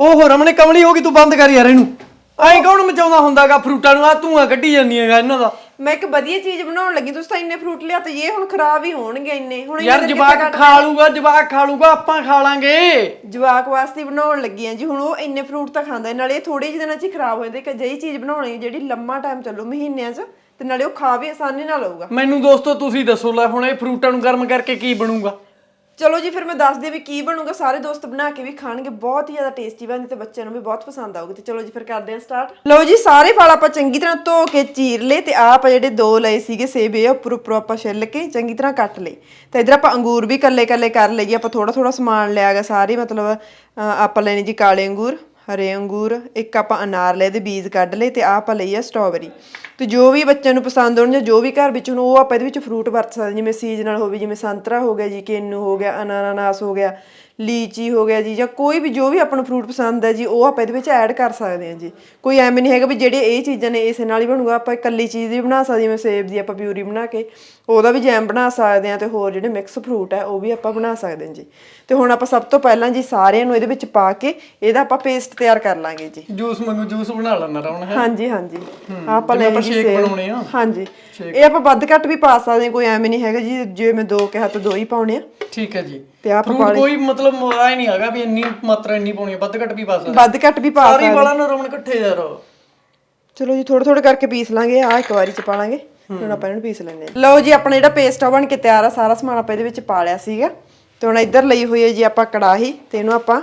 ਓਹੋ ਰਮਣੇ ਕਮਲੀ ਹੋ ਗਈ ਤੂੰ ਬੰਦ ਕਰ ਯਾਰ ਇਹਨੂੰ। ਐਂ ਕੌਣ ਮਚਾਉਂਦਾ ਹੁੰਦਾਗਾ ਫਰੂਟਾਂ ਨੂੰ ਆ ਤੂੰ ਆ ਕੱਢੀ ਜਾਂਦੀ ਹੈਗਾ ਇਹਨਾਂ ਦਾ। ਮੈਂ ਇੱਕ ਵਧੀਆ ਚੀਜ਼ ਬਣਾਉਣ ਲੱਗੀ ਤੁਸੀਂ ਤਾਂ ਇੰਨੇ ਫਰੂਟ ਲਿਆ ਤੇ ਇਹ ਹੁਣ ਖਰਾਬ ਹੀ ਹੋਣਗੇ ਇੰਨੇ। ਹੁਣ ਯਾਰ ਜਵਾਕ ਖਾ ਲੂਗਾ ਜਵਾਕ ਖਾ ਲੂਗਾ ਆਪਾਂ ਖਾ ਲਾਂਗੇ। ਜਵਾਕ ਵਾਸਤੇ ਹੀ ਬਣਾਉਣ ਲੱਗੀ ਆ ਜੀ ਹੁਣ ਉਹ ਇੰਨੇ ਫਰੂਟ ਤਾਂ ਖਾਂਦਾ ਨਾਲੇ ਇਹ ਥੋੜੇ ਜਿਹੇ ਦਿਨਾਂ 'ਚ ਹੀ ਖਰਾਬ ਹੋ ਜਾਂਦੇ ਕਿ ਜਿਹੀ ਚੀਜ਼ ਬਣਾਉਣੀ ਹੈ ਜਿਹੜੀ ਲੰਮਾ ਟਾਈਮ ਚੱਲੂ ਮਹੀਨਿਆਂ 'ਚ ਤੇ ਨਾਲੇ ਉਹ ਖਾ ਵੀ ਆਸਾਨੀ ਨਾਲ ਲਊਗਾ ਮੈਨੂੰ ਦੋਸਤੋ ਤੁਸੀਂ ਦੱਸੋ ਲੈ ਹੁਣ ਇਹ ਫਰੂਟਾਂ ਨੂੰ ਗਰਮ ਕਰਕੇ ਕੀ ਬਣੂਗਾ? ਚਲੋ ਜੀ, ਫਿਰ ਮੈਂ ਦੱਸਦੀ ਹਾਂ ਵੀ ਕੀ ਬਣੂਗਾ। ਸਾਰੇ ਦੋਸਤ ਬਣਾ ਕੇ ਵੀ ਖਾਣਗੇ, ਬਹੁਤ ਹੀ ਜ਼ਿਆਦਾ ਟੇਸਟੀ ਬਣਦੀ ਤੇ ਬੱਚਿਆਂ ਨੂੰ ਵੀ ਬਹੁਤ ਪਸੰਦ ਆਊਗੀ। ਤੇ ਚਲੋ ਜੀ, ਫਿਰ ਕਰਦੇ ਹਾਂ ਸਟਾਰਟ ਲਓ ਜੀ, ਸਾਰੇ ਫਲ ਆਪਾਂ ਚੰਗੀ ਤਰ੍ਹਾਂ ਧੋ ਕੇ ਚੀਰ ਲਏ ਤੇ ਆਹ ਆਪਾਂ ਜਿਹੜੇ ਦੋ ਲਏ ਸੀਗੇ, ਸੇਬ ਇਹ ਉੱਪਰ ਉੱਪਰ ਆਪਾਂ ਛਿੱਲ ਕੇ ਚੰਗੀ ਤਰ੍ਹਾਂ ਕੱਟ ਲਏ। ਤੇ ਇਧਰ ਆਪਾਂ ਅੰਗੂਰ ਵੀ ਕੱਲੇ ਕੱਲੇ ਕਰ ਲਈਏ, ਆਪਾਂ ਥੋੜਾ ਥੋੜਾ ਸਮਾਨ ਲਿਆ ਗਾ ਸਾਰੇ ਮਤਲਬ ਆਪਾਂ ਲੈਣੇ ਜੀ ਕਾਲੇ ਅੰਗੂਰ। ਹਰੇ ਅੰਗੂਰ, ਇੱਕ ਆਪਾਂ ਅਨਾਰ ਲਏ ਦੇ ਬੀਜ ਕੱਢ ਲਏ ਤੇ ਆਹ ਆਪਾਂ ਲਈ ਆ ਸਟ੍ਰਾਬੇਰੀ ਤੇ ਜੋ ਵੀ ਬੱਚਿਆਂ ਨੂੰ ਪਸੰਦ ਹੋਣ ਜਾਂ ਜੋ ਵੀ ਘਰ ਵਿੱਚ ਹੁਣ ਉਹ ਆਪਾਂ ਇਹਦੇ ਵਿੱਚ ਫਰੂਟ ਵਰਤ ਸਕਦੇ ਜਿਵੇਂ ਸੀਜ਼ਨਲ ਹੋਵੇ ਜਿਵੇਂ ਸੰਤਰਾ ਹੋ ਗਿਆ ਜੀ, ਕਿੰਨੂ ਹੋ ਗਿਆ, ਅਨਾਨਾਸ ਹੋ ਗਿਆ ਲੀਚੀ ਹੋ ਗਿਆ ਜੀ ਜਾਂ ਕੋਈ ਵੀ ਜੋ ਵੀ ਆਪਾਂ ਨੂੰ ਫਰੂਟ ਪਸੰਦ ਹੈ ਜੀ ਉਹ ਆਪਾਂ ਇਹਦੇ ਵਿੱਚ ਐਡ ਕਰ ਸਕਦੇ ਹਾਂ ਜੀ। ਕੋਈ ਐਵੇਂ ਨਹੀਂ ਹੈਗਾ ਵੀ ਜਿਹੜੇ ਇਹ ਚੀਜ਼ਾਂ ਨੇ ਇਸੇ ਨਾਲ ਹੀ ਬਣੂਗਾ। ਆਪਾਂ ਇਕੱਲੀ ਚੀਜ਼ ਵੀ ਬਣਾ ਸਕਦੇ ਜਿਵੇਂ ਸੇਬ ਦੀ ਆਪਾਂ ਪਿਊਰੀ ਬਣਾ ਕੇ ਉਹਦਾ ਵੀ ਜੈਮ ਬਣਾ ਸਕਦੇ ਹਾਂ ਤੇ ਹੋਰ ਜਿਹੜੇ ਮਿਕਸ ਫਰੂਟ ਹੈ ਉਹ ਵੀ ਆਪਾਂ ਬਣਾ ਸਕਦੇ ਹਾਂ ਜੀ। ਤੇ ਹੁਣ ਆਪਾਂ ਸਭ ਤੋਂ ਪਹਿਲਾਂ ਜੀ ਸਾਰਿਆਂ ਨੂੰ ਇਹਦੇ ਵਿੱਚ ਪਾ ਕੇ ਇਹਦਾ ਆਪਾਂ ਪੇਸਟ ਤਿਆਰ ਕਰ ਲਾਂਗੇ ਜੀ। ਜੂਸ ਮੰਗੂ ਜੂਸ ਬਣਾ ਲੈਣਾ ਰਮਣ ਹੈ ਹਾਂਜੀ। ਹਾਂਜੀ ਆਪਾਂ ਜਿਵੇਂ ਲੈ ਆਪਾਂ ਸੇਬ। ਬਣਾਉਣੇ ਆ। ਹਾਂਜੀ। ਇਹ ਆਪਾਂ ਵੱਧ ਘੱਟ ਵੀ ਪਾ ਸਕਦੇ ਹਾਂ ਕੋਈ ਐਵੇਂ ਨਹੀਂ ਹੈਗਾ ਜੀ ਜੇ ਮੈਂ ਦੋ ਕਿਹਾ ਤਾਂ ਦੋ ਹੀ ਪਾਉਣੇ ਆ। ਠੀਕ ਹੈ ਜੀ। ਤੇ ਫਰੂਟ ਕੋਈ ਮਤਲਬ ਆਏ ਨਹੀਂ ਹੈਗਾ ਵੀ ਇੰਨੀ ਮਾਤਰਾ ਇੰਨੀ ਪਾਉਣੀ ਹੈ ਵੱਧ ਘੱਟ ਵੀ ਪਾ ਸਕਦੇ। ਵੱਧ ਘੱਟ ਵੀ ਪਾ ਸਾਰੀ ਵਾਲਾ ਨਾ ਰਮਣ ਇਕੱਠੇ ਯਾਰ ਚਲੋ ਜੀ ਥੋੜੇ ਥੋੜੇ ਕਰਕੇ ਪੀਸ ਲਾਂਗੇ ਆ ਇੱਕ ਵਾਰੀ ਚ ਪਾ ਲਾਂਗੇ ਹੁਣ ਆਪਾਂ ਇਹਨੂੰ ਪੀਸ ਲੈਂਦੇ ਹਾਂ। ਲਓ ਜੀ ਆਪਣਾ ਜਿਹੜਾ ਪੇਸਟ ਆ ਬਣ ਕੇ ਤਿਆਰ ਆ ਸਾਰਾ ਸਮਾਨ ਆਪਾਂ ਇਹਦੇ ਵਿੱਚ ਪਾ ਲਿਆ ਸੀਗਾ। ਤੇ ਹੁਣ ਇੱਧਰ ਲਈ ਹੋਈ ਹੈ ਜੀ ਆਪਾਂ ਕੜਾਹੀ ਤੇ ਇਹਨੂੰ ਆਪਾਂ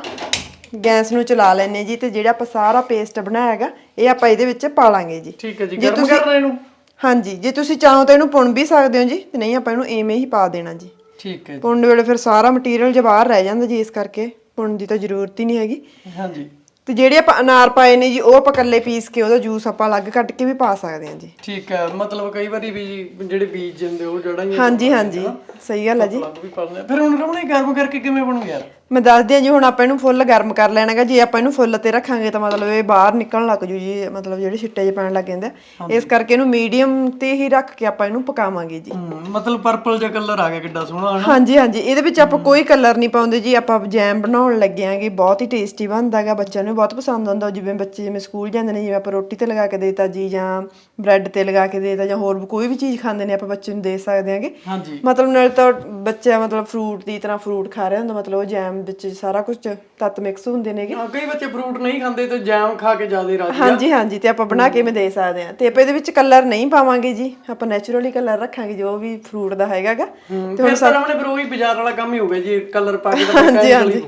ਗੈਸ ਨੂੰ ਚਲਾ ਲੈਨੇ ਜੀ ਤੇ ਜਿਹੜਾ ਆਪਾਂ ਸਾਰਾ ਪੇਸਟ ਬਣਾਇਆ ਹੈਗਾ ਇਹ ਆਪਾਂ ਇਹਦੇ ਵਿੱਚ ਪਾ ਲਾਂਗੇ ਜੀ। ਠੀਕ ਹੈ ਜੀ ਗਰਮ ਕਰਨਾ ਇਹਨੂੰ। ਹਾਂਜੀ ਜੇ ਤੁਸੀਂ ਚਾਹੋ ਤਾਂ ਇਹਨੂੰ ਪੁਣ ਵੀ ਸਕਦੇ ਹੋ ਜੀ ਤੇ ਨਹੀਂ ਆਪਾਂ ਇਹਨੂੰ ਐਵੇਂ ਹੀ ਪਾ ਦੇਣਾ ਜੀ। ਠੀਕ ਹੈ ਪੁਣਨ ਵੇਲੇ ਫਿਰ ਸਾਰਾ ਮਟੀਰੀਅਲ ਜੇ ਬਾਹਰ ਰਹਿ ਜਾਂਦਾ ਜੀ ਇਸ ਕਰਕੇ ਪੁਣਨ ਦੀ ਤਾਂ ਜ਼ਰੂਰਤ ਹੀ ਨਹੀਂ ਹੈਗੀ। ਹਾਂਜੀ। ਤੇ ਜਿਹੜੇ ਆਪਾਂ ਅਨਾਰ ਪਾਏ ਨੇ ਜੀ ਉਹ ਆਪਾਂ ਇਕੱਲੇ ਪੀਸ ਕੇ ਉਹਦਾ ਜੂਸ ਆਪਾਂ ਅਲੱਗ ਕੱਢ ਕੇ ਵੀ ਪਾ ਸਕਦੇ ਹਾਂ ਜੀ। ਠੀਕ ਹੈ ਮਤਲਬ ਕਈ ਵਾਰੀ ਵੀ ਜਿਹੜੇ ਬੀਜ ਜਾਂਦੇ ਉਹ ਜੜਾਂ ਹੀ ਹਾਂਜੀ ਹਾਂਜੀ। ਸਹੀ ਗੱਲ ਹੈ ਜੀ। ਅਲੱਗ ਵੀ ਪਾਉਂਦੇ ਆ ਫਿਰ ਹੁਣ ਰਮਣੇ ਗਰਮ ਕਰਕੇ ਕਿਵੇਂ ਬਣੂ ਯਾਰ? ਮੈਂ ਦੱਸਦੀ ਹਾਂ ਜੀ ਹੁਣ ਆਪਾਂ ਇਹਨੂੰ ਫੁੱਲ ਗਰਮ ਕਰ ਲੈਣਾਗਾ। ਜੇ ਆਪਾਂ ਇਹਨੂੰ ਫੁੱਲ ਤੇ ਰੱਖਾਂਗੇ ਤਾਂ ਮਤਲਬ ਇਹ ਬਾਹਰ ਨਿਕਲਣ ਲੱਗ ਜੂ ਜੀ ਮਤਲਬ ਜਿਹੜੇ ਛਿੱਟੇ ਜਿਹੇ ਪੈਣ ਲੱਗ ਜਾਂਦੇ ਆ। ਇਸ ਕਰਕੇ ਇਹਨੂੰ ਮੀਡੀਅਮ ਤੇ ਹੀ ਰੱਖ ਕੇ ਆਪਾਂ ਇਹਨੂੰ ਪਕਾਵਾਂਗੇ ਜੀ। ਹਮ, ਮਤਲਬ ਪਰਪਲ ਜਿਹਾ ਕਲਰ ਆ ਗਿਆ ਕਿੱਡਾ ਸੋਹਣਾ ਹਨਾ? ਹਾਂਜੀ ਹਾਂਜੀ ਇਹਦੇ ਵਿੱਚ ਆਪਾਂ ਕੋਈ ਕਲਰ ਨਹੀਂ ਪਾਉਂਦੇ ਜੀ ਆਪਾਂ ਜੈਮ ਬਣਾਉਣ ਲੱਗੇ ਆਂਗੇ ਬਹੁਤ ਹੀ ਟੇਸਟੀ ਬਣਦਾਗਾ ਬੱਚਿਆਂ ਨੂੰ ਬਹੁਤ ਪਸੰਦ ਆਉਂਦਾ ਜਿਵੇਂ ਬੱਚੇ ਜਿਵੇਂ ਸਕੂਲ ਜਾਂਦੇ ਨੇ ਜਿਵੇਂ ਆਪਾਂ ਰੋਟੀ ਤੇ ਲਗਾ ਕੇ ਦੇਤਾ ਜੀ ਜਾਂ ਬ੍ਰੈਡ ਤੇ ਲਗਾ ਕੇ ਦੇਤਾ ਜਾਂ ਹੋਰ ਵੀ ਕੋਈ ਵੀ ਚੀਜ਼ ਖਾਂਦੇ ਨੇ ਆਪਾਂ ਬੱਚੇ ਨੂੰ ਦੇ ਸਕਦੇ ਆਂਗੇ ਹਾਂਜੀ। ਮਤਲਬ ਨਾਲ ਤਾਂ ਬੱਚਾ ਮਤਲਬ ਫਰੂਟ ਦੀ ਤਰ੍ਹਾਂ ਫਰੂਟ ਖਾ ਰਿਹਾ ਹੁੰਦਾ ਮਤਲਬ ਉਹ ਜੈਮ ਵਿੱਚ ਸਾਰਾ ਕੁਝ ਤੱਤ ਮਿਕਸ ਹੁੰਦੇ ਨੇਗੇ। ਹਾਂ ਕਈ ਬੱਚੇ ਫਰੂਟ ਨਹੀਂ ਖਾਂਦੇ ਤੇ ਜੈਮ ਖਾ ਕੇ ਜ਼ਿਆਦਾ ਰਾਜੀ ਹਾਂਜੀ ਹਾਂਜੀ ਤੇ ਆਪਾਂ ਬਣਾ ਕੇ ਮੈਂ ਦੇ ਸਕਦੇ ਹਾਂ। ਤੇ ਆਪਾਂ ਇਹਦੇ ਵਿੱਚ ਕਲਰ ਨਹੀਂ ਪਾਵਾਂਗੇ ਜੀ। ਆਪਾਂ ਨੇਚਰਲੀ ਕਲਰ ਰੱਖਾਂਗੇ ਜੋ ਵੀ ਫਰੂਟ ਦਾ ਹੈਗਾਗਾ। ਤੇ ਤਾਂ ਰਮਣੇ ਫਿਰ ਉਹੀ ਬਾਜ਼ਾਰ ਵਾਲਾ ਕੰਮ ਹੀ ਹੋ ਗਿਆ ਜੀ ਕਲਰ ਪਾ ਕੇ ਤਾਂ ਹਾਂਜੀ ਹਾਂਜੀ।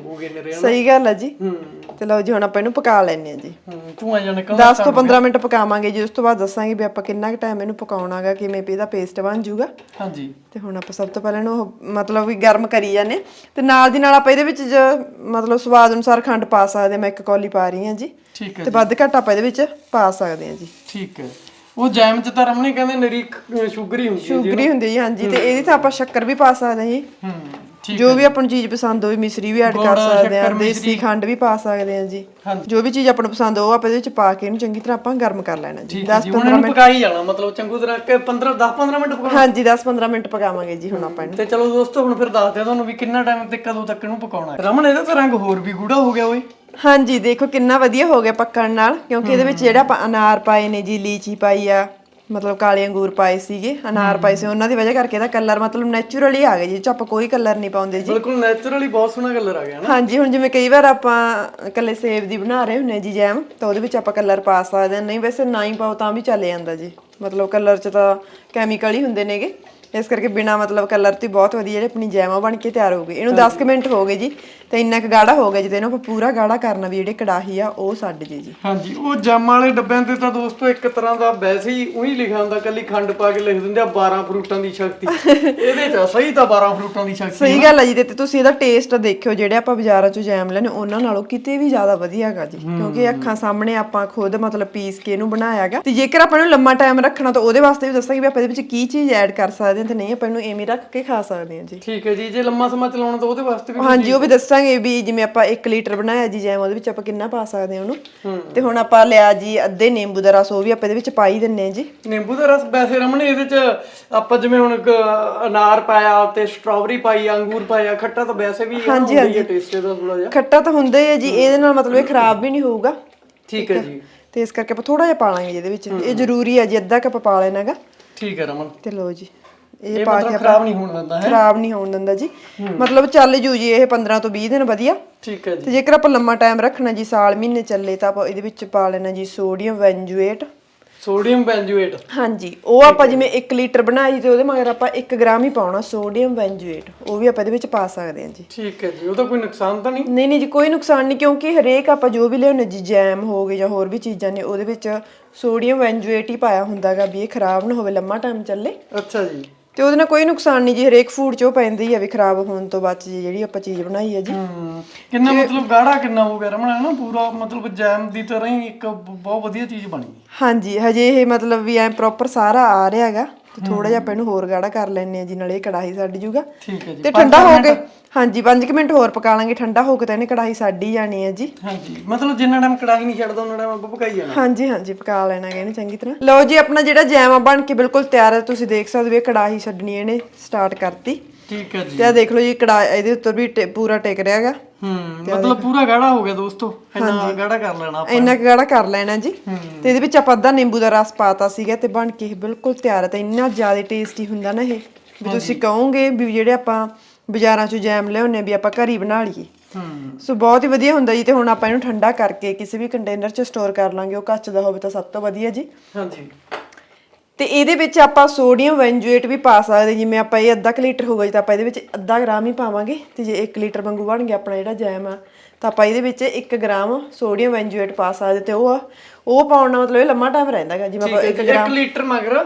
ਸਹੀ ਗੱਲ ਹੈ ਜੀ। ਹੂੰ। ਤੇ ਲਓ ਜੀ ਹੁਣ ਆਪਾਂ ਇਹਨੂੰ ਪਕਾ ਲੈਣੇ ਆ ਜੀ। ਧੂਆਂ ਜਾਣੇ ਕਾ 10 ਤੋਂ 15 ਮਿੰਟ ਪਕਾਵਾਂਗੇ ਜੀ ਉਸ ਤੋਂ ਬਾਅਦ ਦੱਸਾਂਗੇ ਵੀ ਆਪਾਂ ਕਿੰਨਾ ਕੁ ਟਾਈਮ ਇਹਨੂੰ ਪਕਾਉਣਾਗਾ ਕਿਵੇਂ ਵੀ ਇਹਦਾ ਪੇਸਟ ਬਣ ਜਾਊਗਾ। ਹਾਂਜੀ। ਤੇ ਹੁਣ ਆਪਾਂ ਸਭ ਤੋਂ ਪਹਿਲਾਂ ਇਹਨੂੰ ਉਹ ਮਤਲਬ ਵੀ ਗਰਮ ਕਰੀ ਜਾਂਦੇ ਤੇ ਨਾਲ ਦੀ ਨਾਲ ਆਪਾਂ ਇਹਦੇ ਵਿੱਚ ਜ- ਮਤਲਬ ਸਵਾਦ ਅਨੁਸਾਰ ਖੰਡ ਪਾ ਸਕਦੇ ਹਾਂ ਮੈਂ ਇੱਕ ਕੌਲੀ ਪਾ ਰਹੀ ਹਾਂ ਜੀ। ਠੀਕ ਹੈ ਤੇ ਵੱਧ ਘੱਟ ਆਪਾਂ ਇਹਦੇ ਵਿੱਚ ਪਾ ਸਕਦੇ ਹਾਂ ਜੀ। ਠੀਕ ਹੈ। ਉਹ ਜੈਮ ਚ ਤਾਂ ਰਮਣੇ ਕਹਿੰਦੇ ਨਰੀ ਸ਼ੂਗਰ ਹੀ ਹੁੰਦੀ ਹੈ ਸ਼ੂਗਰੀ ਹੁੰਦੀ ਜੀ ਹਾਂਜੀ। ਤੇ ਇਹਦੀ ਤਾਂ ਆਪਾਂ ਸ਼ੱਕਰ ਵੀ ਪਾ ਸਕਦੇ ਹਾਂ ਜੀ। ਹੂੰ। ਜੋ ਵੀ ਆਪਾਂ ਨੂੰ ਚੀਜ਼ ਪਸੰਦ ਹੋਵੇ ਮਿਸਰੀ ਵੀ ਐਡ ਕਰ ਸਕਦੇ ਹਾਂ ਦੇਸੀ ਖੰਡ ਵੀ ਪਾ ਸਕਦੇ ਹਾਂ ਜੀ। ਜੋ ਵੀ ਚੀਜ਼ ਆਪਾਂ ਨੂੰ ਪਸੰਦ ਹੋ ਆਪਾਂ ਇਹਦੇ ਵਿੱਚ ਪਾ ਕੇ ਇਹਨੂੰ ਚੰਗੀ ਤਰ੍ਹਾਂ ਆਪਾਂ ਗਰਮ ਕਰ ਲੈਣਾ ਜੀ। ਠੀਕ ਹੈ ਜੀ ਹੁਣ ਇਹਨੂੰ ਪਕਾਈ ਜਾਣਾ ਮਤਲਬ ਚੰਗੂ ਤਰ੍ਹਾਂ ਕਿ 15 10 15 ਮਿੰਟ ਪਕਾਉਣਾ। ਹਾਂਜੀ 10-15 ਮਿੰਟ ਪਕਾਵਾਂਗੇ ਜੀ ਹੁਣ ਆਪਾਂ ਇਹਨੂੰ। ਤੇ ਚਲੋ ਦੋਸਤੋ ਹੁਣ ਫਿਰ ਦੱਸਦੇ ਆ ਤੁਹਾਨੂੰ ਵੀ ਕਿੰਨਾ ਟਾਈਮ ਤੇ ਕਦੋਂ ਤੱਕ ਇਹਨੂੰ ਪਕਾਉਣਾ ਹੈ। ਰਮਨ ਇਹਦਾ ਤਾਂ ਰੰਗ ਹੋਰ ਵੀ ਗੂੜਾ ਹੋ ਗਿਆ ਓਏ। ਹਾਂਜੀ ਦੇਖੋ ਕਿੰਨਾ ਵਧੀਆ ਹੋ ਗਿਆ ਪੱਕਣ ਨਾਲ ਕਿਉਂਕਿ ਇਹਦੇ ਵਿੱਚ ਜਿਹੜਾ ਆਪਾਂ ਅਨਾਰ ਪਾਏ ਨੇ ਜੀ ਲੀਚੀ ਪਾਈ ਆ ਮਤਲਬ ਕਾਲੇ ਅੰਗੂਰ ਪਾਏ ਸੀਗੇ ਅਨਾਰ ਪਾਏ ਸੀ ਉਹਨਾਂ ਦੀ ਵਜ੍ਹਾ ਕਰਕੇ ਇਹਦਾ ਕਲਰ ਮਤਲਬ ਨੇਚਰਲੀ ਆ ਗਿਆ ਜੀ 'ਚ ਆਪਾਂ ਕੋਈ ਕਲਰ ਨਹੀਂ ਪਾਉਂਦੇ ਜੀ। ਬਿਲਕੁਲ ਨੇਚਰਲੀ ਬਹੁਤ ਸੋਹਣਾ ਕਲਰ ਆ ਗਿਆ ਨਾ। ਹਾਂਜੀ ਹੁਣ ਜਿਵੇਂ ਕਈ ਵਾਰ ਆਪਾਂ ਇਕੱਲੇ ਸੇਬ ਦੀ ਬਣਾ ਰਹੇ ਹੁੰਨੇ ਜੀ ਜੈਮ ਤਾਂ ਉਹਦੇ ਵਿੱਚ ਆਪਾਂ ਕਲਰ ਪਾ ਸਕਦੇ ਹਾਂ ਨਹੀਂ ਵੈਸੇ ਨਾ ਹੀ ਪਾਓ ਤਾਂ ਵੀ ਚੱਲ ਜਾਂਦਾ ਜੀ। ਮਤਲਬ ਕਲਰ 'ਚ ਤਾਂ ਕੈਮੀਕਲ ਹੀ ਹੁੰਦੇ ਨੇਗੇ। ਇਸ ਕਰਕੇ ਬਿਨਾ ਮਤਲਬ ਕਲਰ ਤੋਂ ਹੀ ਬਹੁਤ ਵਧੀਆ ਜਿਹੜੀ ਆਪਣੀ ਜੈਮ ਆ ਬਣ ਕੇ ਤਿਆਰ ਹੋ ਗਈ। ਇਹਨੂੰ 10 ਕੁ ਮਿੰਟ ਹੋ ਗਏ ਜੀ ਤੇ ਇੰਨਾ ਕੁ ਗਾੜਾ ਹੋ ਗਿਆ ਜੀ ਤੇ ਇਹਨੂੰ ਆਪਾਂ ਪੂਰਾ ਗਾੜਾ ਕਰਨਾ ਵੀ ਜਿਹੜੇ ਕੜਾਹੀ ਆ ਉਹ ਛੱਡ ਜੇ ਜੀ। ਹਾਂਜੀ ਉਹ ਜੰਮ ਵਾਲੇ ਡੱਬਿਆਂ ਤੇ ਤਾਂ ਦੋਸਤੋ ਇੱਕ ਤਰ੍ਹਾਂ ਦਾ ਵੈਸੇ ਹੀ ਉਹੀ ਲਿਖਿਆ ਹੁੰਦਾ ਕੱਲੀ ਖੰਡ ਪਾ ਕੇ ਲਿਖ ਦਿੰਦੇ ਆ 12 ਫਰੂਟਾਂ ਦੀ ਸ਼ਕਤੀ। ਇਹਦੇ ਚ ਸਹੀ ਤਾਂ 12 ਫਰੂਟਾਂ ਦੀ ਸ਼ਕਤੀ ਸਹੀ ਗੱਲ ਹੈ ਜੀ ਤੇ ਤੁਸੀਂ ਇਹਦਾ ਟੇਸਟ ਦੇਖਿਓ ਜਿਹੜੇ ਆਪਾਂ ਬਾਜ਼ਾਰਾਂ ਚੋਂ ਜੈਮ ਲੈਣੇ ਉਹਨਾਂ ਨਾਲੋਂ ਕਿਤੇ ਵੀ ਜ਼ਿਆਦਾ ਵਧੀਆ ਹੈਗਾ ਜੀ। ਕਿਉਂਕਿ ਅੱਖਾਂ ਸਾਹਮਣੇ ਆਪਾਂ ਖੁਦ ਮਤਲਬ ਪੀਸ ਕੇ ਇਹਨੂੰ ਬਣਾਇਆ ਹੈਗਾ। ਤੇ ਜੇਕਰ ਆਪਾਂ ਇਹਨੂੰ ਲੰਮਾ ਟਾਈਮ ਰੱਖਣਾ ਤਾਂ ਉਹਦੇ ਵਾਸਤੇ ਵੀ ਦੱਸਾਂਗੇ ਵੀ ਆਪਾਂ ਇਹਦੇ ਵਿੱਚ ਕੀ ਚੀਜ਼ ਐਡ ਕਰ ਸਕਦੇ ਸਕਦੇ ਹਾਂ ਤੇ ਨਹੀਂ ਆਪਾਂ ਇਹਨੂੰ ਐਵੇਂ ਰੱਖ ਕੇ ਖਾ ਸਕਦੇ ਹਾਂ ਜੀ। ਠੀਕ ਹੈ ਜੀ ਜੇ ਲੰਮਾ ਸਮਾਂ ਚਲਾਉਣਾ ਤਾਂ ਉਹਦੇ ਵਾਸਤੇ ਵੀ ਹਾਂਜੀ ਉਹ ਵੀ ਦੱਸਾਂਗੇ ਵੀ ਜਿਵੇਂ ਆਪਾਂ 1 ਲੀਟਰ ਬਣਾਇਆ ਜੀ ਜੈਮ ਉਹਦੇ ਵਿੱਚ ਆਪਾਂ ਕਿੰਨਾ ਪਾ ਸਕਦੇ ਹਾਂ ਉਹਨੂੰ। ਤੇ ਹੁਣ ਆਪਾਂ ਲਿਆ ਜੀ ਅੱਧੇ ਨਿੰਬੂ ਦਾ ਰਸ ਉਹ ਵੀ ਆਪਾਂ ਇਹਦੇ ਵਿੱਚ ਪਾ ਹੀ ਦਿੰਨੇ ਆ ਜੀ। ਨਿੰਬੂ ਦਾ ਰਸ ਵੈਸੇ ਰਮਣ ਇਹਦੇ ਚ ਆਪਾਂ ਜਿਵੇਂ ਹੁਣ ਅਨਾਰ ਪਾਇਆ ਤੇ ਸਟ੍ਰਾਬੇਰੀ ਪਾਈ ਅੰਗੂਰ ਪਾਇਆ ਖੱਟਾ ਤਾਂ ਵੈਸੇ ਵੀ ਹਾਂਜੀ ਹਾਂਜੀ। ਟੇਸਟ ਇਹਦਾ ਥੋੜਾ ਜਿਹਾ। ਖੱਟਾ ਤਾਂ ਹੁੰਦਾ ਹੀ ਹੈ ਜੀ ਇਹਦੇ ਨਾਲ ਮਤਲਬ ਇਹ ਖਰਾਬ ਵੀ ਨਹੀਂ ਹੋਊਗਾ। ਠੀਕ ਹੈ ਜੀ। ਤੇ ਇਸ ਕਰਕੇ ਆਪਾਂ ਥੋੜਾ ਜਿਹਾ ਪਾ ਲਾਂਗੇ ਇਹਦੇ ਵਿੱਚ। ਇਹ ਜ਼ਰੂਰੀ ਹੈ ਜੀ ਅੱਧਾ ਕੱਪ ਪਾ ਲੈਣਾਗਾ। ਠੀਕ ਹੈ ਰਮਨ। ਤੇ ਲਓ ਜੀ। ਇਹ ਪਾ ਮਤਲਬ ਖਰਾਬ ਨਹੀਂ ਹੋਣ ਦਿੰਦਾ ਹੈ? ਖਰਾਬ ਨਹੀਂ ਹੋਣ ਦਿੰਦਾ ਜੀ। ਮਤਲਬ ਚੱਲ ਜੂ ਜੀ ਇਹ 15 ਤੋਂ 20 ਦਿਨ ਵਧੀਆ। ਠੀਕ ਹੈ ਜੀ। ਤੇ ਜੇਕਰ ਆਪਾਂ ਲੰਮਾ ਟਾਈਮ ਰੱਖਣਾ ਜੀ ਸਾਲ ਮਹੀਨੇ ਚੱਲੇ ਤਾਂ ਆਪਾਂ ਇਹਦੇ ਵਿੱਚ ਪਾ ਲੈਣਾ ਜੀ ਸੋਡੀਅਮ ਵੈਂਜੂਏਟ ਸੋਡੀਅਮ ਬੈਂਜੂਏਟ ਹਾਂਜੀ ਉਹ ਆਪਾਂ ਜਿਵੇਂ 1 ਲੀਟਰ ਬਣਾਈ ਤੇ ਉਹਦੇ ਮਗਰ ਆਪਾਂ 1 ਗ੍ਰਾਮ ਹੀ ਪਾਉਣਾ ਸੋਡੀਅਮ ਵੈਂਜੂਏਟ ਉਹ ਵੀ ਆਪਾਂ ਇਹਦੇ ਵਿੱਚ ਪਾ ਸਕਦੇ ਹਾਂ ਜੀ। ਠੀਕ ਹੈ ਜੀ ਉਹਦਾ ਕੋਈ ਨੁਕਸਾਨ ਤਾਂ ਨਹੀਂ? ਨਹੀਂ ਨਹੀਂ ਜੀ ਕੋਈ ਨੁਕਸਾਨ ਨਹੀਂ ਕਿਉਂਕਿ ਹਰੇਕ ਆਪਾਂ ਜੋ ਵੀ ਲਿਆਉਂਦੇ ਜੀ ਜੈਮ ਹੋ ਗਏ ਜਾਂ ਹੋਰ ਵੀ ਚੀਜ਼ਾਂ ਨੇ ਉਹਦੇ ਵਿੱਚ ਸੋਡੀਅਮ ਵੈਂਜੂਏਟ ਹੀ ਪਾਇਆ ਹੁੰਦਾਗਾ ਵੀ ਇਹ ਖਰਾਬ ਨਾ ਹੋਵੇ ਲੰਮਾ ਟਾਈਮ ਚੱਲੇ। ਅੱਛਾ ਜੀ। ਤੇ ਉਹਦੇ ਨਾਲ ਕੋਈ ਨੁਕਸਾਨ ਨਹੀਂ ਜੀ ਹਰੇਕ ਫੂਡ 'ਚ ਉਹ ਪੈਂਦੀ ਹੀ ਆ ਵੀ ਖਰਾਬ ਹੋਣ ਤੋਂ ਬਚ ਜੀ ਜਿਹੜੀ ਆਪਾਂ ਚੀਜ਼ ਬਣਾਈ ਹੈ ਜੀ। ਹਮ, ਕਿੰਨਾ ਮਤਲਬ ਗਾੜਾ ਕਿੰਨਾ ਹੋ ਗਿਆ ਰਮਣ ਨਾ ਪੂਰਾ ਮਤਲਬ ਜੈਮ ਦੀ ਤਰ੍ਹਾਂ ਹੀ ਇੱਕ ਬ- ਬਹੁਤ ਵਧੀਆ ਚੀਜ਼ ਬਣ। ਗਈ ਹਾਂਜੀ ਹਜੇ ਇਹ ਮਤਲਬ ਵੀ ਐ ਪ੍ਰੋਪਰ ਸਾਰਾ ਆ ਰਿਹਾ ਹੈਗਾ। ਤੇ ਥੋੜਾ ਜਿਹਾ ਆਪਾਂ ਇਹਨੂੰ ਹੋਰ ਗਾੜਾ ਕਰ ਲੈਣੇ ਆ ਜੀ ਨਾਲੇ ਇਹ ਕੜਾਹੀ ਛੱਡ ਜੂਗਾ। ਠੀਕ ਹੈ ਜੀ ਤੇ ਠੰਡਾ ਹੋ ਕੇ ਹਾਂਜੀ 5 ਮਿੰਟ ਹੋਰ ਪਕਾ ਲਾਂਗੇ ਠੰਡਾ ਹੋ ਕੇ ਤਾਂ ਇਹਨੇ ਕੜਾਹੀ ਸਾਡੀ ਜਾਣੀ ਹੈ ਜੀ। ਹਾਂਜੀ ਮਤਲਬ ਜਿੰਨਾ ਟਾਈਮ ਕੜਾਹੀ ਨਹੀਂ ਛੱਡਦਾ ਉਹਨਾਂ ਟਾਈਮ ਆਪਾਂ ਪਕਾਈ ਜਾਣਾ। ਹਾਂਜੀ ਹਾਂਜੀ ਪਕਾ ਲੈਣਾ ਇਹਨੇ ਚੰਗੀ ਤਰ੍ਹਾਂ। ਲਓ ਜੀ ਆਪਣਾ ਜਿਹੜਾ ਜੈਮ ਆ ਬਣ ਕੇ ਬਿਲਕੁਲ ਤਿਆਰ ਹੈ ਤੁਸੀਂ ਦੇਖ ਸਕਦੇ ਹੋ ਇਹ ਕੜਾਹੀ ਛੱਡਣੀ ਇਹਨੇ ਸਟਾਰਟ ਕਰਤੀ। ਠੀਕ ਹੈ ਜੀ। ਤੇ ਆ ਦੇਖ ਲਓ ਜੀ ਕੜਾ ਇਹਦੇ ਉੱਤੇ ਵੀ ਟੇ- ਪੂਰਾ ਟਿਕ ਰਿਹਾ ਹੈਗਾ। ਹੂੰ ਮਤਲਬ ਪੂਰਾ ਗਾੜਾ ਹੋ ਗਿਆ ਦੋਸਤੋ ਇੰਨਾ ਗਾੜਾ ਕਰ ਲੈਣਾ ਆਪਾਂ। ਇੰਨਾ ਕੁ ਗਾੜਾ ਕਰ ਲੈਣਾ ਜੀ। ਤੇ ਇਹਦੇ ਵਿੱਚ ਆਪਾਂ ਅੱਧਾ ਨਿੰਬੂ ਦਾ ਰਸ ਪਾਤਾ ਸੀਗਾ ਤੇ ਬਣ ਕੇ ਇਹ ਬਿਲਕੁਲ ਤਿਆਰ ਹੈ ਤੇ ਇੰਨਾ ਜ਼ਿਆਦਾ ਟੇਸਟੀ ਹੁੰਦਾ ਨਾ ਇਹ ਵੀ ਤੁਸੀਂ ਕਹੋਗੇ ਵੀ ਜਿਹੜੇ ਆਪਾਂ ਬਾਜ਼ਾਰਾਂ 'ਚੋਂ ਜੈਮ ਲਿਆਉਂਦੇ ਵੀ ਆਪਾਂ ਘਰ ਹੀ ਬਣਾ ਲਈਏ। ਹੂੰ। ਸੋ ਬਹੁਤ ਹੀ ਵਧੀਆ ਹੁੰਦਾ ਜੀ ਤੇ ਹੁਣ ਆਪਾਂ ਇਹਨੂੰ ਠੰਡਾ ਕਰਕੇ ਕਿਸੇ ਵੀ ਕੰਟੇਨਰ 'ਚ ਸਟੋਰ ਕਰ ਲਾਂਗੇ ਉਹ ਕੱਚ ਦਾ ਹੋਵੇ ਤਾਂ ਸਭ ਤੋਂ ਵਧੀਆ ਜੀ। ਹਾਂਜੀ। ਤੇ ਇਹਦੇ ਵਿੱਚ ਆਪਾਂ ਸੋਡੀਅਮ ਵੈਂਜੂਏਟ ਵੀ ਪਾ ਸਕਦੇ ਜਿਵੇਂ ਆਪਾਂ ਇਹ ਅੱਧਾ ਕੁ ਲੀਟਰ ਹੋਊਗਾ ਜੀ ਤਾਂ ਆਪਾਂ ਇਹਦੇ ਵਿੱਚ ਅੱਧਾ ਗ੍ਰਾਮ ਹੀ ਪਾਵਾਂਗੇ ਤੇ ਜੇ 1 ਲੀਟਰ ਵਾਂਗੂ ਬਣ ਗਿਆ ਆਪਣਾ ਜਿਹੜਾ ਜੈਮ ਆ ਤਾਂ ਆਪਾਂ ਇਹਦੇ ਵਿੱਚ 1 ਗ੍ਰਾਮ ਸੋਡੀਅਮ ਵੈਂਜੂਏਟ ਪਾ ਸਕਦੇ ਤੇ ਉਹ ਆ ਉਹ ਪਾਉਣ ਨਾਲ ਮਤਲਬ ਇਹ ਲੰਮਾ ਟਾਈਮ ਰਹਿੰਦਾ ਹੈਗਾ ਜਿਵੇਂ ਆਪਾਂ 1 1 ਲੀਟਰ ਮਗਰ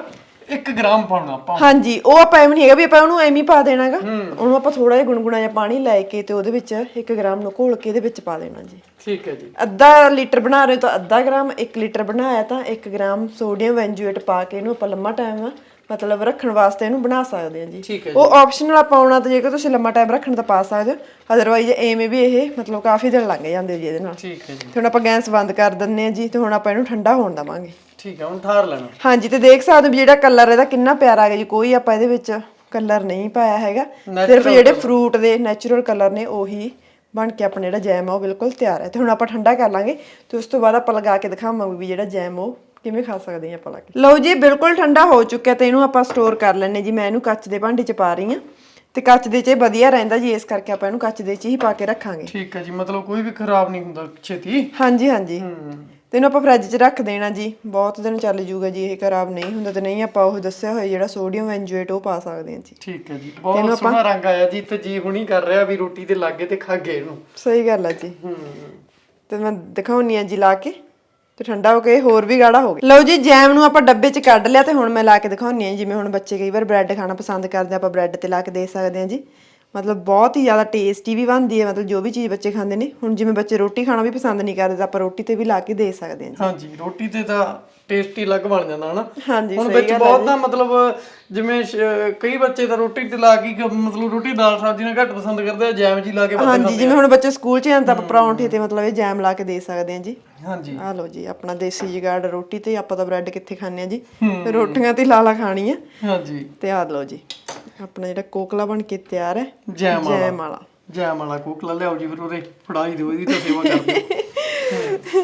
1 ਗ੍ਰਾਮ ਪਾਉਣਾ ਆਪਾਂ। ਹਾਂਜੀ ਉਹ ਆਪਾਂ ਐਵੇਂ ਨਹੀਂ ਹੈਗਾ ਵੀ ਆਪਾਂ ਉਹਨੂੰ ਐਵੇਂ ਹੀ ਪਾ ਦੇਣਾਗਾ। ਉਹਨੂੰ ਆਪਾਂ ਥੋੜਾ ਜਿਹਾ ਗੁਨਗੁਣਾ ਜਿਹਾ ਪਾਣੀ ਲੈ ਕੇ ਤੇ ਉਹਦੇ ਵਿੱਚ 1 ਗ੍ਰਾਮ ਨੂੰ ਘੋਲ ਕੇ ਇਹਦੇ ਵਿੱਚ ਪਾ ਦੇਣਾ ਜੀ। ਠੀਕ ਹੈ ਜੀ। ਅੱਧਾ ਲੀਟਰ ਬਣਾ ਰਹੇ ਤਾਂ ਅੱਧਾ ਗ੍ਰਾਮ 1 ਲੀਟਰ ਬਣਾਇਆ ਤਾਂ 1 ਗ੍ਰਾਮ ਸੋਡੀਅਮ ਵੈਂਜੂਏਟ ਪਾ ਕੇ ਇਹਨੂੰ ਆਪਾਂ ਲੰਮਾ ਟਾਈਮ ਮਤਲਬ ਰੱਖਣ ਵਾਸਤੇ ਇਹਨੂੰ ਬਣਾ ਸਕਦੇ ਹਾਂ ਜੀ। ਉਹ ਆਪਸ਼ਨਲ ਆ ਪਾਉਣਾ ਤਾਂ ਜੇਕਰ ਤੁਸੀਂ ਲੰਮਾ ਟਾਈਮ ਰੱਖਣ ਤਾਂ ਪਾ ਸਕਦੇ ਹੋ। ਅਦਰਵਾਈਜ਼ ਐਵੇਂ ਵੀ ਇਹ ਮਤਲਬ ਕਾਫੀ ਦਿਨ ਲੱਗ ਜਾਂਦੇ ਜੀ ਇਹਦੇ ਨਾਲ। ਠੀਕ ਹੈ ਜੀ। ਤੇ ਹੁਣ ਆਪਾਂ ਗੈਸ ਬੰਦ ਕਰ ਦਿੰਨੇ ਆ ਜੀ ਤੇ ਹੁਣ ਆਪਾਂ ਇਹਨੂੰ ਠੰਡਾ ਹੋਣ ਦਵਾਂਗੇ। ਠੀਕ ਹੈ ਹੁਣ ਠਾਰ ਲੈਣਾ। ਹਾਂਜੀ ਤੇ ਦੇਖ ਸਕਦੇ ਹੋ ਵੀ ਜਿਹੜਾ ਕਲਰ ਇਹਦਾ ਕਿੰਨਾ ਪਿਆਰਾ ਹੈਗਾ ਜੀ। ਕੋਈ ਆਪਾਂ ਇਹਦੇ ਵਿੱਚ ਕਲਰ ਨਹੀਂ ਪਾਇਆ ਹੈਗਾ। ਸਿਰਫ ਜਿਹੜੇ ਫਰੂਟ ਦੇ ਨੈਚੁਰਲ ਕਲਰ ਨੇ ਉਹੀ ਬਣ ਕੇ ਆਪਣਾ ਜਿਹੜਾ ਜੈਮ ਆ ਉਹ ਬਿਲਕੁਲ ਤਿਆਰ ਹੈ। ਤੇ ਹੁਣ ਆਪਾਂ ਠੰਡਾ ਕਰ ਲਾਂਗੇ ਤੇ ਉਸ ਤੋਂ ਬਾਅਦ ਆਪਾਂ ਲਗਾ ਕੇ ਦਿਖਾਵਾਂਗੇ ਵੀ ਜਿਹੜਾ ਜੈਮ ਉਹ ਕਿਵੇਂ ਖਾ ਸਕਦੇ ਹਾਂ ਆਪਾਂ ਲਾ ਕੇ। ਲਓ ਜੀ ਬਿਲਕੁਲ ਠੰਡਾ ਹੋ ਚੁੱਕਿਆ ਤੇ ਇਹਨੂੰ ਆਪਾਂ ਸਟੋਰ ਕਰ ਲੈਣੇ ਜੀ। ਮੈਂ ਇਹਨੂੰ ਕੱਚ ਦੇ ਭਾਂਡੇ 'ਚ ਪਾ ਰਹੀ ਹਾਂ। ਤੇ ਕੱਚ ਦੇ 'ਚ ਇਹ ਵਧੀਆ ਰਹਿੰਦਾ ਜੀ ਇਸ ਕਰਕੇ ਆਪਾਂ ਇਹਨੂੰ ਕੱਚ ਦੇ 'ਚ ਹੀ ਪਾ ਕੇ ਰੱਖਾਂਗੇ। ਠੀਕ ਹੈ ਜੀ ਮਤਲਬ ਕੋਈ ਵੀ ਖਰਾਬ ਨਹੀਂ ਹੁੰਦਾ ਛੇਤੀ। ਹਾਂਜੀ ਹਾਂਜੀ। ਹੂੰ। ਤੇ ਇਹਨੂੰ ਆਪਾਂ ਫ੍ਰਿਜ 'ਚ ਰੱਖ ਦੇਣਾ ਜੀ। ਬਹੁਤ ਦਿਨ ਚੱਲ ਜੂਗਾ ਜੀ ਇਹ ਖਰਾਬ ਨਹੀਂ ਹੁੰਦਾ ਤੇ ਨਹੀਂ ਆਪਾਂ ਉਹ ਦੱਸਿਆ ਹੋਇਆ ਜਿਹੜਾ ਸੋਡੀਅਮ ਵੈਂਜੂਏਟ ਉਹ ਪਾ ਸਕਦੇ ਹਾਂ ਜੀ। ਠੀਕ ਹੈ ਜੀ। ਬਹੁਤ ਸੋਹਣਾ ਰੰਗ ਆਇਆ ਜੀ ਤੇ ਜੀ ਹੁਣੀ ਕਰ ਰਿਹਾ ਵੀ ਰੋਟੀ ਤੇ ਲਾਗੇ ਤੇ ਖਾ ਗਏ ਇਹਨੂੰ। ਸਹੀ ਗੱਲ ਹੈ ਜੀ। ਹੂੰ। ਤੇ ਮੈਂ ਦਿਖਾਉਣੀ ਆ ਜੀ ਲਾ ਕੇ। ਤੇ ਠੰਡਾ ਹੋ ਕੇ ਹੋਰ ਵੀ ਗਾੜਾ ਹੋ ਗਿਆ। ਲਓ ਜੀ ਜੈਮ ਨੂੰ ਆਪਾਂ ਡੱਬੇ 'ਚ ਕੱਢ ਲਿਆ ਤੇ ਹੁਣ ਮੈਂ ਲਾ ਕੇ ਦਿਖਾਉਣੀ ਆ ਜਿਵੇਂ ਹੁਣ ਬੱਚੇ ਕਈ ਵਾਰ ਬ੍ਰੈਡ ਖਾਣਾ ਪਸੰਦ ਕਰਦੇ ਆ ਆਪਾਂ ਬ੍ਰੈਡ ਤੇ ਲਾ ਕੇ ਦੇ ਸਕਦੇ ਆ ਜੀ। ਮਤਲਬ ਬਹੁਤ ਹੀ ਜ਼ਿਆਦਾ ਟੇਸਟੀ ਵੀ ਬਣਦੀ ਹੈ ਮਤਲਬ ਜੋ ਵੀ ਚੀਜ਼ ਬੱਚੇ ਖਾਂਦੇ ਨੇ। ਹੁਣ ਜਿਵੇਂ ਬੱਚੇ ਰੋਟੀ ਖਾਣਾ ਵੀ ਪਸੰਦ ਨਹੀਂ ਕਰਦੇ ਤਾਂ ਆਪਾਂ ਰੋਟੀ ਤੇ ਵੀ ਲਾ ਕੇ ਦੇ ਸਕਦੇ ਜੀ। ਹਾਂਜੀ ਰੋਟੀ ਤੇ ਤਾਂ ਟੇਸਟੀ ਲੱਗ ਬਣ ਜਾਂਦਾ ਹਨਾ? ਹਾਂਜੀ ਹੁਣ ਵਿੱਚ ਬਹੁਤ ਤਾਂ ਮਤਲਬ ਜਿਵੇਂ ਕਈ ਬੱਚੇ ਤਾਂ ਰੋਟੀ ਤੇ ਲਾ ਕੇ ਮਤਲਬ ਰੋਟੀ ਦਾਲ ਸਬਜ਼ੀ ਨਾਲ ਘੱਟ ਪਸੰਦ ਕਰਦੇ ਆ ਜੈਮ ਜੀ ਲਾ ਕੇ ਹਾਂਜੀ ਜਿਵੇਂ ਹੁਣ ਬੱਚੇ ਸਕੂਲ 'ਚ ਜਾਂਦੇ ਤਾਂ ਆਪਾਂ ਪਰੌਂਠੇ ਤੇ ਮਤਲਬ ਇਹ ਜੈਮ ਲਾ ਕੇ ਦੇ ਸਕਦੇ ਆ ਜੀ। ਹਾਂਜੀ। ਆ ਲਓ ਜੀ ਆਪਣਾ ਦੇਸੀ ਜੁਗਾੜ ਰੋਟੀ ਤੇ ਆਪਾਂ ਤਾਂ ਬ੍ਰੈਡ ਕਿੱਥੇ ਖਾਂਦੇ ਆ ਜੀ। ਰੋਟੀਆਂ ਤੇ ਲਾਲਾ ਖਾਣੀ ਆ ਹਾਂਜੀ। ਤੇ ਆ ਲਓ ਜੀ। ਆਪਣਾ ਜਿਹੜਾ ਕੋਕਲਾ ਬਣ ਕੇ ਤਿਆਰ ਹੈ ਜੈਮ ਵਾਲਾ। ਜੈਮ ਵਾਲਾ। ਜੈਮ ਵਾਲਾ ਕੋਕਲਾ ਲਿਆਓ ਜੀ ਫਿਰ ਉਹਦੇ ਫੜਾਈ ਦਿਓ ਇਹਦੀ ਤਾਂ ਸੇਵਾ ਕਰਦੇ।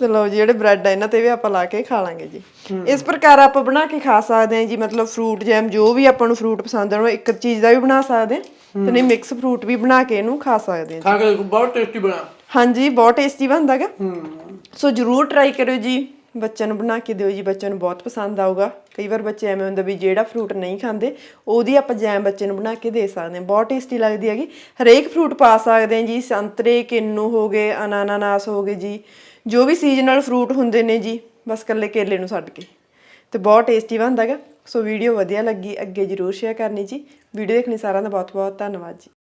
ਤੇ ਲਓ ਜੀ ਜਿਹੜੇ ਬ੍ਰੈਡ ਆ ਇਹਨਾਂ ਤੇ ਵੀ ਆਪਾਂ ਲਾ ਕੇ ਖਾ ਲਾਂਗੇ ਜੀ। ਇਸ ਪ੍ਰਕਾਰ ਆਪਾਂ ਬਣਾ ਕੇ ਖਾ ਸਕਦੇ ਹਾਂ ਜੀ ਮਤਲਬ ਫਰੂਟ ਜੈਮ ਜੋ ਵੀ ਆਪਾਂ ਨੂੰ ਫਰੂਟ ਪਸੰਦ ਆ ਉਹ ਇੱਕ ਚੀਜ਼ ਦਾ ਵੀ ਬਣਾ ਸਕਦੇ ਹਾਂ। ਤੇ ਨਹੀਂ ਮਿਕਸ ਫਰੂਟ ਵੀ ਬਣਾ ਕੇ ਇਹਨੂੰ ਖਾ ਸਕਦੇ ਹਾਂ ਖਾ ਕੇ ਬਹੁਤ ਟੇਸਟੀ ਬਣਾ। ਹਾਂਜੀ ਬਹੁਤ ਟੇਸਟੀ ਬਣਦਾ ਗਾ। ਹੂੰ। ਸੋ ਜਰੂਰ ਟਰਾਈ ਕਰਿਓ ਜੀ। ਬੱਚਿਆਂ ਨੂੰ ਬਣਾ ਕੇ ਦਿਓ ਜੀ, ਬੱਚਿਆਂ ਨੂੰ ਬਹੁਤ ਪਸੰਦ ਆਊਗਾ। ਕਈ ਵਾਰ ਬੱਚੇ ਐਵੇਂ ਹੁੰਦਾ ਵੀ ਜਿਹੜਾ ਫਰੂਟ ਨਹੀਂ ਖਾਂਦੇ, ਉਹਦੀ ਆਪਾਂ ਜੈਮ ਬੱਚੇ ਨੂੰ ਬਣਾ ਕੇ ਦੇ ਸਕਦੇ ਹਾਂ। ਬਹੁਤ ਟੇਸਟੀ ਲੱਗਦੀ ਹੈਗੀ। ਹਰੇਕ ਫਰੂਟ ਪਾ ਸਕਦੇ ਹਾਂ ਜੀ। ਸੰਤਰੇ, ਕਿੰਨੂ ਹੋ ਗਏ, ਅਨਾਨਾਸ ਹੋ ਗਏ ਜੀ। ਜੋ ਵੀ ਸੀਜ਼ਨਲ ਫਰੂਟ ਹੁੰਦੇ ਨੇ ਜੀ, ਬਸ ਕੱਲੇ ਕੇਲੇ ਨੂੰ ਛੱਡ ਕੇ। ਤੇ ਬਹੁਤ ਟੇਸਟੀ ਬਣਦਾ ਹੈਗਾ। ਸੋ ਵੀਡੀਓ ਵਧੀਆ ਲੱਗੀ, ਅੱਗੇ ਜਰੂਰ ਸ਼ੇਅਰ ਕਰਨੀ ਜੀ। ਵੀਡੀਓ ਦੇਖਣੀ ਸਾਰਿਆਂ ਦਾ ਬਹੁਤ ਬਹੁਤ ਧੰਨਵਾਦ ਜੀ।